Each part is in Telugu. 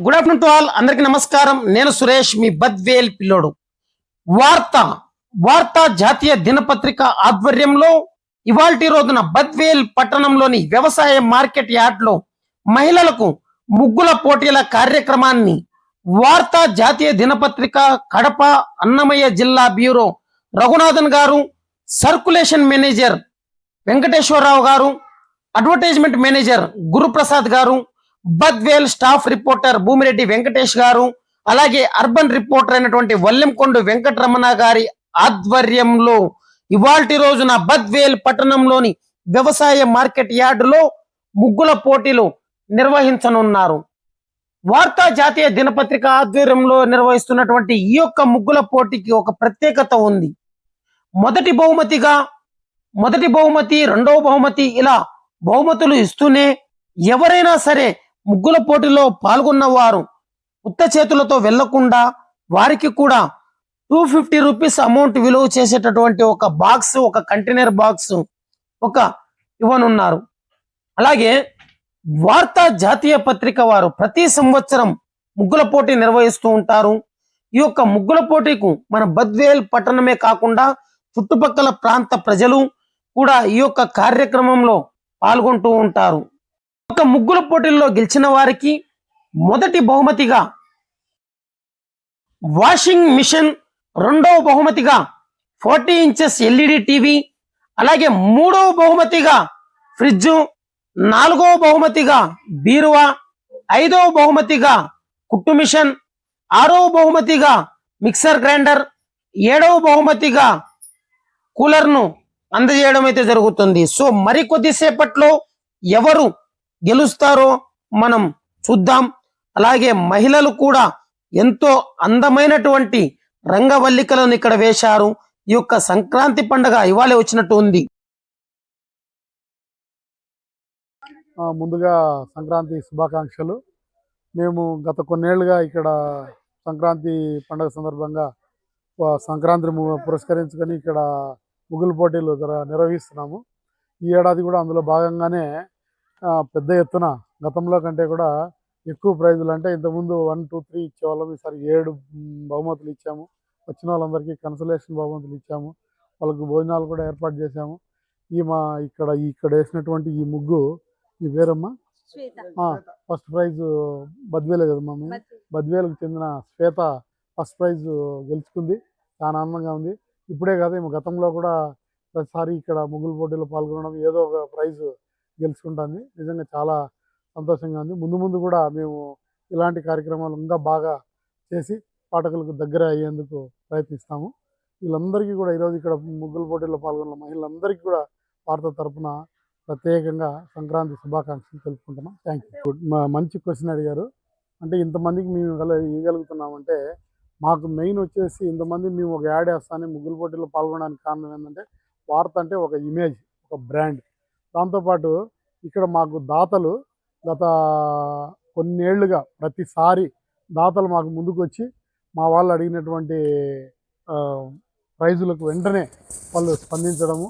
Good afternoon to all. అందరికి నమస్కారం. నేను సురేష్ మీ బద్వేల్ పిల్లోడు. వార్త. వార్త జాతీయ దినపత్రిక ఆధ్వర్యంలో ఇవాల్టి రోజున బద్వేల్ పట్టణంలోని వ్యవసాయ మార్కెట్ యార్డ్లో మహిళలకు ముగ్గుల పోటీల కార్యక్రమాన్ని వార్త జాతీయ దినపత్రిక కడప అన్నమయ్య జిల్లా బ్యూరో రఘునాథన్ గారు సర్కులేషన్ మేనేజర్ వెంకటేశ్వరరావు గారు advertisement manager Guruprasad garu Badvel staff reporter Bhumireddy Venkatesh garu అలాగే అర్బన్ రిపోర్టర్ అయినటువంటి వల్లెంకొండ వెంకటరమణ గారి ఆధ్వర్యంలో ఇవాల్టి రోజున బద్వేల్ పట్టణంలోని వ్యవసాయ మార్కెట్ యార్డులో ముగ్గుల పోటీలు నిర్వహించనున్నారు. వార్తా జాతీయ దినపత్రిక ఆధ్వర్యంలో నిర్వహిస్తున్నటువంటి ఈ యొక్క ముగ్గుల పోటీకి ఒక ప్రత్యేకత ఉంది. మొదటి బహుమతిగా మొదటి బహుమతి రెండవ బహుమతి ఇలా బహుమతులు ఇస్తూనే ఎవరైనా సరే ముగ్గుల పోటీలో పాల్గొన్న వారు ఉత్త చేతులతో వెళ్ళకుండా వారికి కూడా టూ ఫిఫ్టీ రూపీస్ అమౌంట్ విలువ చేసేటటువంటి ఒక బాక్స్ ఒక కంటైనర్ బాక్స్ ఒక ఇవ్వనున్నారు. అలాగే వార్తా జాతీయ పత్రిక వారు ప్రతి సంవత్సరం ముగ్గుల పోటీ నిర్వహిస్తూ ఉంటారు. ఈ యొక్క ముగ్గుల పోటీకు మన బద్వేల్ పట్టణమే కాకుండా చుట్టుపక్కల ప్రాంత ప్రజలు కూడా ఈ యొక్క కార్యక్రమంలో పాల్గొంటూ ఉంటారు. ఒక ముగ్గుల పోటీల్లో గెలిచిన వారికి మొదటి బహుమతిగా వాషింగ్ మిషన్ రెండవ బహుమతిగా ఫార్టీ ఇంచెస్ ఎల్ఈడి టీవీ అలాగే మూడవ బహుమతిగా ఫ్రిడ్జ్ నాలుగవ బహుమతిగా బీరువా ఐదవ బహుమతిగా కుట్టు మిషన్ ఆరవ బహుమతిగా మిక్సర్ గ్రైండర్ ఏడవ బహుమతిగా కూలర్ను అందజేయడం అయితే జరుగుతుంది. సో మరి కొద్దిసేపట్లో ఎవరు గెలుస్తారో మనం చూద్దాం. అలాగే మహిళలు కూడా ఎంతో అందమైనటువంటి రంగవల్లికలను ఇక్కడ వేశారు. ఈ యొక్క సంక్రాంతి పండుగ ఇవాళ వచ్చినట్టు ఉంది. ముందుగా సంక్రాంతి శుభాకాంక్షలు. మేము గత కొన్నేళ్ళుగా ఇక్కడ సంక్రాంతి పండుగ సందర్భంగా సంక్రాంతి సంక్రాంతిని పురస్కరించుకొని ఇక్కడ ముగ్గులు పోటీలు నిర్వహిస్తున్నాము. ఈ ఏడాది కూడా అందులో భాగంగానే పెద్ద ఎత్తున గతంలో కంటే కూడా ఎక్కువ ప్రైజులు అంటే ఇంతకుముందు వన్ టూ త్రీ ఇచ్చేవాళ్ళం. ఈసారి ఏడు బహుమతులు ఇచ్చాము. వచ్చిన వాళ్ళందరికీ కన్సలేషన్ బహుమతులు ఇచ్చాము. వాళ్ళకు భోజనాలు కూడా ఏర్పాటు చేశాము. ఈ మా ఇక్కడ ఇక్కడ వేసినటువంటి ఈ ముగ్గు ఈ పేరమ్మా? ఫస్ట్ ప్రైజ్ బద్వేలే కదా మమ్మీ బద్వేల్. బద్వేలకు చెందిన శ్వేత ఫస్ట్ ప్రైజ్ గెలుచుకుంది. చాలా ఆనందంగా ఉంది. ఇప్పుడే కాదు ఈమె గతంలో కూడా ప్రతిసారి ఇక్కడ ముగ్గులు పోటీలో పాల్గొనడం ఏదో ఒక ప్రైజ్ గెలుచుకుంటుంది. నిజంగా చాలా సంతోషంగా ఉంది. ముందు ముందు కూడా మేము ఇలాంటి కార్యక్రమాలు ఇంకా బాగా చేసి పాఠకులకు దగ్గర అయ్యేందుకు ప్రయత్నిస్తాము. వీళ్ళందరికీ కూడా ఈరోజు ఇక్కడ ముగ్గులు పోటీల్లో పాల్గొన్న మహిళలందరికీ కూడా భారత తరపున ప్రత్యేకంగా సంక్రాంతి శుభాకాంక్షలు తెలుపుకుంటున్నాం. థ్యాంక్ యూ గుడ్ మా- మంచి క్వశ్చన్ అడిగారు. అంటే ఇంతమందికి మేము ఇవ్వగలుగుతున్నామంటే మాకు మెయిన్ వచ్చేసి ఇంతమంది మేము ఒక యాడ్ వేస్తానే ముగ్గులు పోటీలో పాల్గొనడానికి కారణం ఏంటంటే వార్త అంటే ఒక ఇమేజ్ ఒక బ్రాండ్ దాంతోపాటు ఇక్కడ మాకు దాతలు గత కొన్నేళ్ళుగా ప్రతిసారి దాతలు మాకు ముందుకు వచ్చి మా వాళ్ళు అడిగినటువంటి ప్రైజులకు వెంటనే వాళ్ళు స్పందించడము.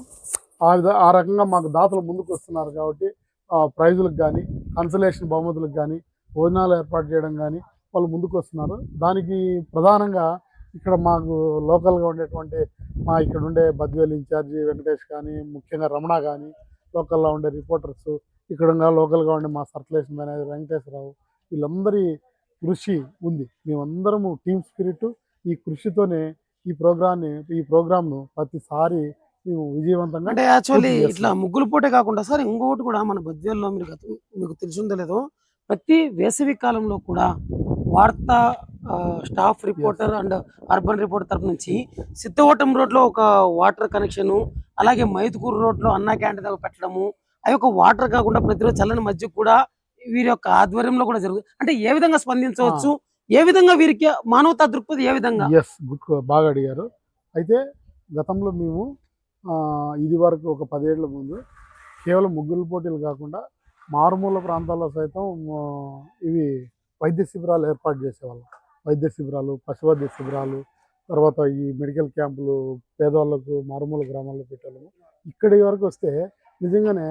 ఆ ఆ రకంగా మాకు దాతలు ముందుకు వస్తున్నారు కాబట్టి ప్రైజులకు కానీ కన్సలేషన్ బహుమతులకు కానీ భోజనాలు ఏర్పాటు చేయడం కానీ వాళ్ళు ముందుకు వస్తున్నారు దానికి ప్రధానంగా ఇక్కడ మాకు లోకల్గా ఉండేటువంటి మా ఇక్కడ ఉండే బద్వేల్ ఇన్ఛార్జి వెంకటేష్ కానీ ముఖ్యంగా రమణ కానీ లోకల్లో ఉండే రిపోర్టర్స్ ఇక్కడ ఉన్న లోకల్గా ఉండే మా సర్కులేషన్ మేనేజర్ వెంకటేశ్వరరావు వీళ్ళందరి కృషి ఉంది మేమందరము టీమ్ స్పిరిట్ ఈ కృషితోనే ఈ ప్రోగ్రాన్ని ఈ ప్రోగ్రామ్ను ప్రతిసారి మేము విజయవంతంగా అంటే యాక్చువల్లీ. ఇట్లా ముగ్గులు పోటే కాకుండా సార్ ఇంకొకటి కూడా మన బద్వేల్లో మీరు మీకు తెలిసిందో లేదో ప్రతి వేసవి కాలంలో కూడా వార్తా staff reporter and urban reporter తరపు నుంచి సిద్ధవటం రోడ్లో ఒక వాటర్ కనెక్షన్ అలాగే మైదుకూరు రోడ్లో అన్నా క్యాంటీన్ దగ్గర పెట్టడము అవి ఒక వాటర్ కాకుండా ప్రతిరోజు చల్లని మధ్య కూడా వీరి యొక్క ఆధ్వర్యంలో కూడా జరుగుతుంది అంటే ఏ విధంగా స్పందించవచ్చు? ఏ విధంగా వీరికి మానవతా దృక్పథం ఏ విధంగా? ఎస్ గుడ్ బాగా అడిగారు. అయితే గతంలో మేము ఇది వరకు ఒక పదేళ్ళ ముందు కేవలం ముగ్గుల పోటీలు కాకుండా మారుమూల ప్రాంతాల్లో సైతం ఇవి వైద్య శిబిరాలు ఏర్పాటు చేసేవాళ్ళం. వైద్య శిబిరాలు పశువైద్య శిబిరాలు తర్వాత ఈ మెడికల్ క్యాంపులు పేదవాళ్ళకు మారుమూల గ్రామాల్లో పెట్టాము ఇక్కడి వరకు వస్తే నిజంగానే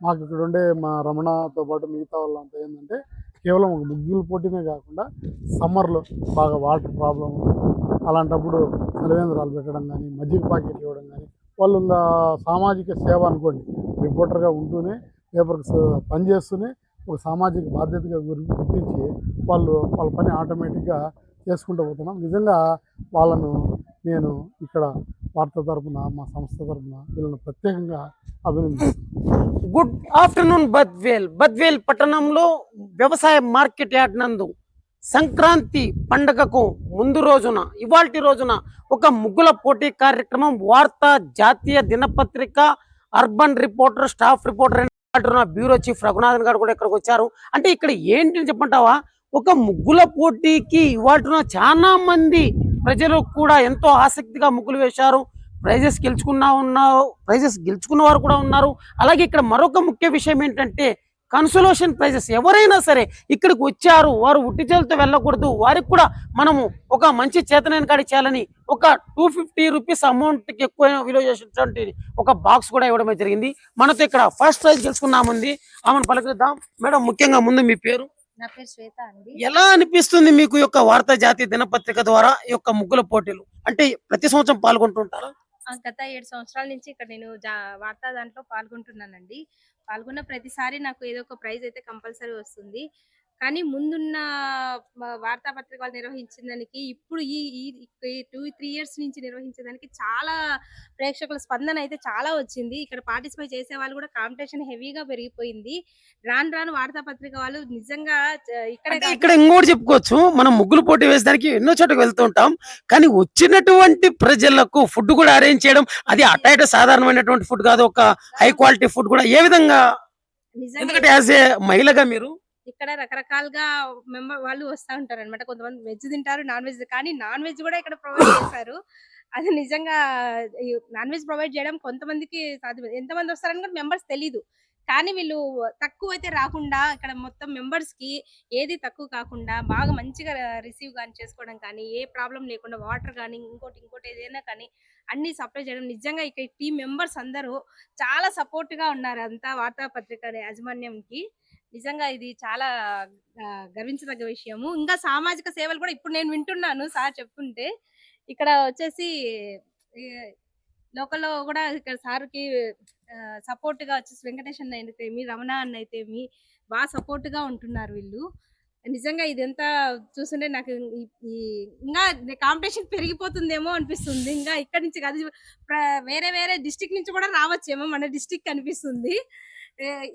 మాకు ఇక్కడ ఉండే మా రమణతో పాటు మిగతా వాళ్ళంతా ఏంటంటే కేవలం ఒక ముగ్గుల పోటీనే కాకుండా సమ్మర్లో బాగా వాటర్ ప్రాబ్లం అలాంటప్పుడు సెలవేంద్రాలు పెట్టడం కానీ మజ్జిగ ప్యాకెట్లు ఇవ్వడం కానీ వాళ్ళు సామాజిక సేవ అనుకోండి రిపోర్టర్గా ఉంటూనే పేపర్స్ పనిచేస్తూనే ఒక సామాజిక బాధ్యతగా గుర్తించి వాళ్ళు వాళ్ళ పని ఆటోమేటిక్గా చేసుకుంటూ పోతున్నాం. నిజంగా వాళ్ళను నేను ఇక్కడ వార్త తరపున మా సంస్థ తరపున వీళ్ళని ప్రత్యేకంగా అభినందిస్తున్నాను. Good afternoon Badvel. బద్వేల్ పట్టణంలో వ్యవసాయ మార్కెట్ యార్డ్ నందు సంక్రాంతి పండగకు ముందు రోజున ఇవాల్టి రోజున ఒక ముగ్గుల పోటీ కార్యక్రమం వార్త జాతీయ దినపత్రిక అర్బన్ రిపోర్టర్ స్టాఫ్ రిపోర్టర్ అంటున్న బ్యూరో చీఫ్ రఘునాథన్ గారు కూడా ఇక్కడికి వచ్చారు. అంటే ఇక్కడ ఏంటి చెప్పంటావా ఒక ముగ్గుల పోటీకి ఇవాళ చాలా మంది ప్రజలు కూడా ఎంతో ఆసక్తిగా ముగ్గులు వేశారు. ప్రైజెస్ గెలుచుకున్నా ఉన్నావు ప్రైజెస్ గెలుచుకున్న వారు కూడా ఉన్నారు. అలాగే ఇక్కడ మరొక ముఖ్య విషయం ఏంటంటే కన్సోలేషన్ ప్రైజెస్ ఎవరైనా సరే ఇక్కడికి వచ్చారు వారు ఉట్టి చేతులతో వెళ్ళకూడదు. వారికి కూడా మనము ఒక మంచి చేతనైన కాడి చేయాలని ఒక టూ ఫిఫ్టీ రూపీస్ అమౌంట్కి ఎక్కువ విలువ చేసేటువంటి ఒక బాక్స్ కూడా ఇవ్వడం జరిగింది. మనతో ఇక్కడ ఫస్ట్ ప్రైజ్ గెలుచుకున్నాముంది ఆమెను పలకరిద్దాం. మేడం ముఖ్యంగా ముందు మీ పేరు? నా పేరు శ్వేత అండి. ఎలా అనిపిస్తుంది మీకు యొక్క వార్తా జాతీయ దినపత్రిక ద్వారా ఈ యొక్క ముగ్గుల పోటీలు? అంటే ప్రతి సంవత్సరం పాల్గొంటుంటారా? గత ఏడు సంవత్సరాల నుంచి ఇక్కడ నేను జా- వార్తా దాంట్లో పాల్గొంటున్నానండి. పాల్గొన్న ప్రతిసారి నాకు ఏదో ఒక ప్రైజ్ అయితే కంపల్సరీ వస్తుంది. కానీ ముందున్న మ- వార్తాపత్రిక వాళ్ళు నిర్వహించిన దానికి ఇప్పుడు ఈ టూ త్రీ ఇయర్స్ నుంచి నిర్వహించేదానికి చాలా ప్రేక్షకుల స్పందన అయితే చాలా వచ్చింది. ఇక్కడ పార్టిసిపేట్ చేసే వాళ్ళు కూడా కాంపిటీషన్ హెవీగా పెరిగిపోయింది. రాను రాను వార్తాపత్రిక వాళ్ళు నిజంగా ఇక్కడ ఇక్కడ ఇంకోటి చెప్పుకోవచ్చు. మనం ముగ్గులు పోటీ వేసడానికి ఎన్నో చోట్లకు వెళ్తూ ఉంటాం. కానీ వచ్చినటువంటి ప్రజలకు ఫుడ్ కూడా అరేంజ్ చేయడం అది అట ఇట సాధారణమైనటువంటి ఫుడ్ కాదు. ఒక హై క్వాలిటీ ఫుడ్ కూడా ఏ విధంగా ఎందుకంటే యాజ్ ఏ మహిళగా మీరు ఇక్కడ రకరకాలుగా మెంబర్ వాళ్ళు వస్తూ ఉంటారు అనమాట కొంతమంది వెజ్ తింటారు నాన్ వెజ్ కానీ నాన్ వెజ్ కూడా ఇక్కడ ప్రొవైడ్ చేశారు అది నిజంగా నాన్ వెజ్ ప్రొవైడ్ చేయడం కొంతమందికి సాధ్యం ఎంతమంది వస్తారని కూడా మెంబర్స్ తెలీదు. కానీ వీళ్ళు తక్కువ అయితే రాకుండా ఇక్కడ మొత్తం మెంబర్స్కి ఏది తక్కువ కాకుండా బాగా మంచిగా రిసీవ్ కానీ చేసుకోవడం కానీ ఏ ప్రాబ్లం లేకుండా వాటర్ కానీ ఇంకోటి ఇంకోటి ఏదైనా కానీ అన్ని సప్లై చేయడం నిజంగా ఇక్కడ టీం మెంబర్స్ అందరూ చాలా సపోర్ట్గా ఉన్నారు అంతా వార్తాపత్రిక యాజమాన్యంకి. నిజంగా ఇది చాలా గర్వించదగ్గ విషయము. ఇంకా సామాజిక సేవలు కూడా ఇప్పుడు నేను వింటున్నాను సార్ చెప్తుంటే. ఇక్కడ వచ్చేసి లోకల్లో కూడా ఇక్కడ సార్కి సపోర్ట్గా వచ్చేసి వెంకటేష్ అన్న అయితేమి రమణ అన్న అయితేమి బాగా సపోర్ట్గా ఉంటున్నారు వీళ్ళు. నిజంగా ఇదంతా చూస్తుంటే నాకు ఈ- ఇంకా కాంపిటీషన్ పెరిగిపోతుందేమో అనిపిస్తుంది. ఇంకా ఇక్కడ నుంచి కాదు వేరే వేరే డిస్టిక్ నుంచి కూడా రావచ్చేమో మన డిస్టిక్ అనిపిస్తుంది.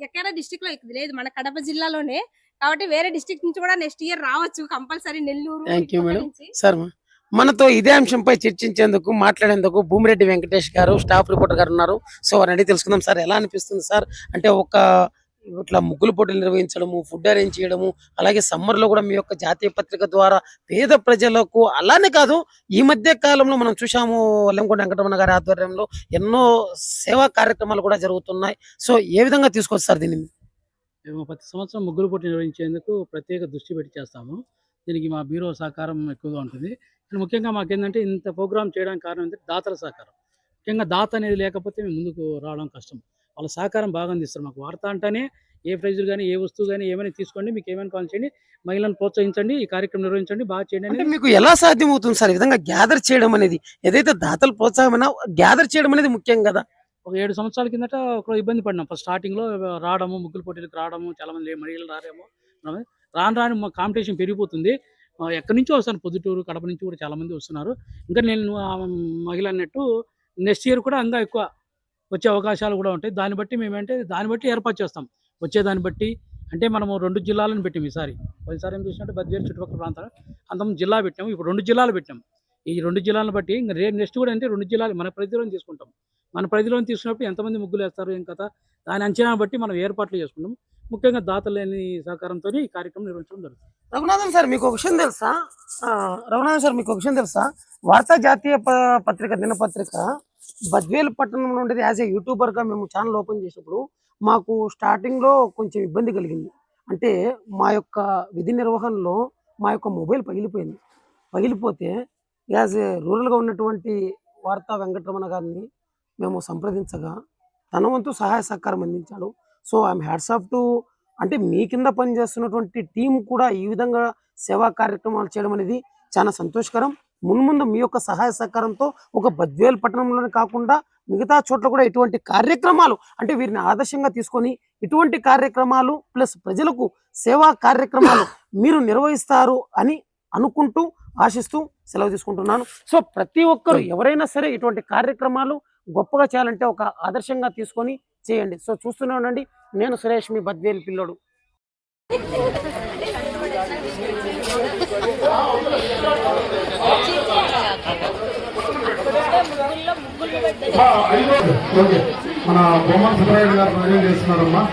ఎక్కడ డిస్టిక్లో ఇది లేదు మన కడప జిల్లాలోనే. కాబట్టి వేరే డిస్టిక్ నుంచి కూడా నెక్స్ట్ ఇయర్ రావచ్చు. కంపల్సరీ నెల్లూరు ఇటుపక్క madam. నుంచి. సార్ మనతో ఇదే అంశంపై చర్చించేందుకు మాట్లాడేందుకు భూమిరెడ్డి వెంకటేష్ గారు స్టాఫ్ రిపోర్టర్ గారు ఉన్నారు. సో వారిని అడిగి తెలుసుకుందాం. సార్ ఎలా అనిపిస్తుంది సార్ అంటే ఒక ఇట్లా ముగ్గులు పోటీలు నిర్వహించడము ఫుడ్ అరేంజ్ చేయడము అలాగే సమ్మర్లో కూడా మీ యొక్క జాతీయ పత్రిక ద్వారా పేద ప్రజలకు అలానే కాదు ఈ మధ్య కాలంలో మనం చూసాము వల్లంకొండ వెంకటరమణ గారి ఆధ్వర్యంలో ఎన్నో సేవా కార్యక్రమాలు కూడా జరుగుతున్నాయి. సో ఏ విధంగా తీసుకొస్తారు దీన్ని? మేము ప్రతి సంవత్సరం ముగ్గులు పోటీ నిర్వహించేందుకు ప్రత్యేక దృష్టి పెట్టి చేస్తాము. దీనికి మా బ్యూరో సహకారం ఎక్కువగా ఉంటుంది. ముఖ్యంగా ముఖ్యంగా మాకేంటంటే ఇంత ప్రోగ్రామ్ చేయడానికి కారణం ఏంటంటే దాతల సహకారం. ముఖ్యంగా దాత అనేది లేకపోతే మేము ముందుకు రావడం కష్టం. వాళ్ళ సహకారం బాగా అందిస్తారు. మాకు వార్త అంటేనే ఏ ప్రైజులు కానీ ఏ వస్తువు కానీ ఏమైనా తీసుకోండి మీకు ఏమైనా కాల్ చేయండి మహిళలను ప్రోత్సహించండి ఈ కార్యక్రమం నిర్వహించండి బాగా చేయండి అంటే మీకు ఎలా సాధ్యం అవుతుంది సార్ ఈ విధంగా గ్యాదర్ చేయడం అనేది? ఏదైతే దాతలు ప్రోత్సాహమైనా గ్యాదర్ చేయడం అనేది ముఖ్యం కదా. ఒక ఏడు సంవత్సరాల కిందట ఒక ఇబ్బంది పడినాం ఫస్ట్ స్టార్టింగ్లో రావడము ముగ్గులు పోటీలకు రావడము చాలా మంది మహిళలు రారేమో. రాము. రాను రాను మా కాంపిటీషన్ పెరిగిపోతుంది. ఎక్కడి నుంచో వస్తారు. పొద్దుటూరు కడప నుంచి కూడా చాలా మంది వస్తున్నారు. ఇంకా నేను మహిళ అన్నట్టు నెక్స్ట్ ఇయర్ కూడా ఇంకా ఎక్కువ వచ్చే అవకాశాలు కూడా ఉంటాయి. దాన్ని బట్టి మేమంటే దాన్ని బట్టి ఏర్పాటు చేస్తాం. వచ్చేదాన్ని బట్టి అంటే మనము రెండు జిల్లాలను పెట్టాం ఈసారి. ఒకసారి ఏం చేసినట్టు బద్వేలు చుట్టుపక్కల ప్రాంతాలు అంతం జిల్లా పెట్టాము. ఇప్పుడు రెండు జిల్లాలు పెట్టాం. ఈ రెండు జిల్లాలను బట్టి ఇంకా రేపు నెక్స్ట్ కూడా అంటే రెండు జిల్లాలు మన పరిధిలోని తీసుకుంటాం. మన పరిధిలోని తీసుకున్నప్పుడు ఎంతమంది ముగ్గులు వేస్తారు ఏం కథ? దాని అంచనా బట్టి మనం ఏర్పాట్లు చేసుకుంటాం. ముఖ్యంగా దాతలేని సహకారంతో ఈ కార్యక్రమం నిర్వహించడం జరుగుతుంది. రఘునాథన్ సార్ మీకు ఒక విషయం తెలుసా? రఘునాథన్ సార్ మీకు ఒక విషయం తెలుసా? వార్తా జాతీయ ప- పత్రిక దినపత్రిక బద్వేలు పట్టణం నుండి యాజ్ ఏ యూట్యూబర్గా మేము ఛానల్ ఓపెన్ చేసినప్పుడు మాకు స్టార్టింగ్లో కొంచెం ఇబ్బంది కలిగింది. అంటే మా యొక్క విధి నిర్వహణలో మా యొక్క మొబైల్ పగిలిపోయింది. పగిలిపోతే యాజ్ ఏ రూరల్గా ఉన్నటువంటి వార్తా వెంకటరమణ గారిని మేము సంప్రదించగా తన వంతు సహాయ సహకారం అందించాడు. So I'm hats off to అంటే మీ కింద పనిచేస్తున్నటువంటి టీం కూడా ఈ విధంగా సేవా కార్యక్రమాలు చేయడం అనేది చాలా సంతోషకరం. మున్ముందు మీ యొక్క సహాయ సహకారంతో ఒక బద్వేల్ పట్టణంలోనే కాకుండా మిగతా చోట్ల కూడా ఇటువంటి కార్యక్రమాలు అంటే వీరిని ఆదర్శంగా తీసుకొని ఇటువంటి కార్యక్రమాలు ప్లస్ ప్రజలకు సేవా కార్యక్రమాలు మీరు నిర్వహిస్తారు అని అనుకుంటూ ఆశిస్తూ సెలవు తీసుకుంటున్నాను. సో ప్రతి ఒక్కరు ఎవరైనా సరే ఇటువంటి కార్యక్రమాలు గొప్పగా చేయాలంటే ఒక ఆదర్శంగా తీసుకొని చేయండి. సో చూస్తూనే ఉండండి. నేను సురేష్ మీ బద్వేల్ పిల్లోడు ఆ, ఐదో ఓకే మన బొమ్మల సుబ్రాయుడు గారు ప్రజలు చేస్తున్నారమ్మా.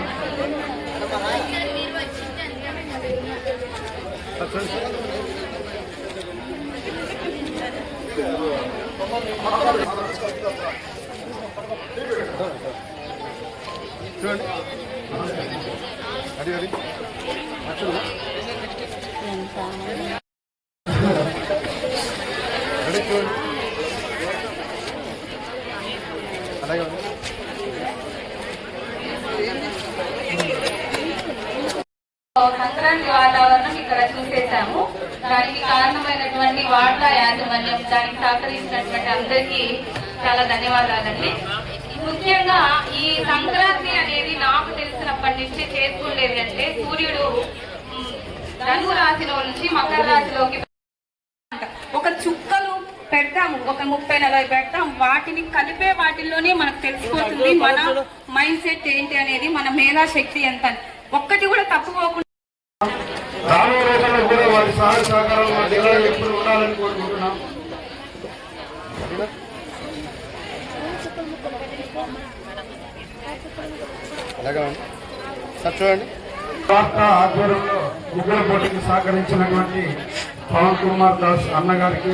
సంక్రాంతి వాతావరణం ఇక్కడ చూసేసాము. దానికి కారణమైనటువంటి వార్తా యాజమాన్యం దానికి సహకరించినటువంటి అందరికీ చాలా ధన్యవాదాలండి. ముఖ్యంగా ఈ సంక్రాంతి అనేది నాకు తెలిసినప్పటి నుంచి చేసుకునేది అంటే సూర్యుడు మ్, రాశిలో నుంచి మకర రాశిలోకి. ఒక చుక్క పెడతాము ఒక ముప్పై నలభై పెడతాం వాటిని కలిపే వాటిల్లోనే మనకు తెలిసిపోతుంది మన మైండ్ సెట్ ఏంటి అనేది మన మేధా శక్తి ఎంత అని. ఒక్కటి కూడా తప్పుకోకుండా రానున్న రోజుల్లో కూడా వారి సహాయ సహకారాలు మా జిల్లాలో ఎప్పుడు ఉండాలని కోరుకుంటున్నాం. వార్తా ఆధ్వర్యంలో పోటీకి సహకరించినటువంటి పవన్ కుమార్ దాస్ అన్నగారికి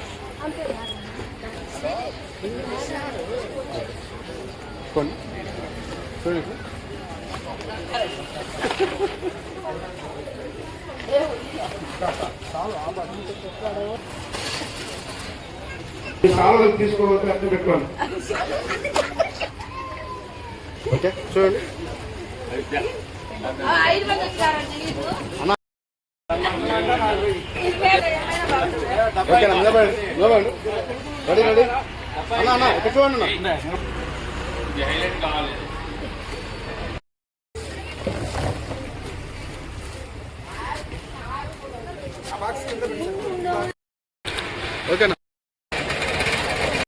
సాలలకు తీసుకోవాలి అర్థం పెట్టుకోండి ఓకే చూడండి ఓకే నిలబడండి నిలబడండి. Ready ready. అన్న అన్న ఇక్కడ చూడండి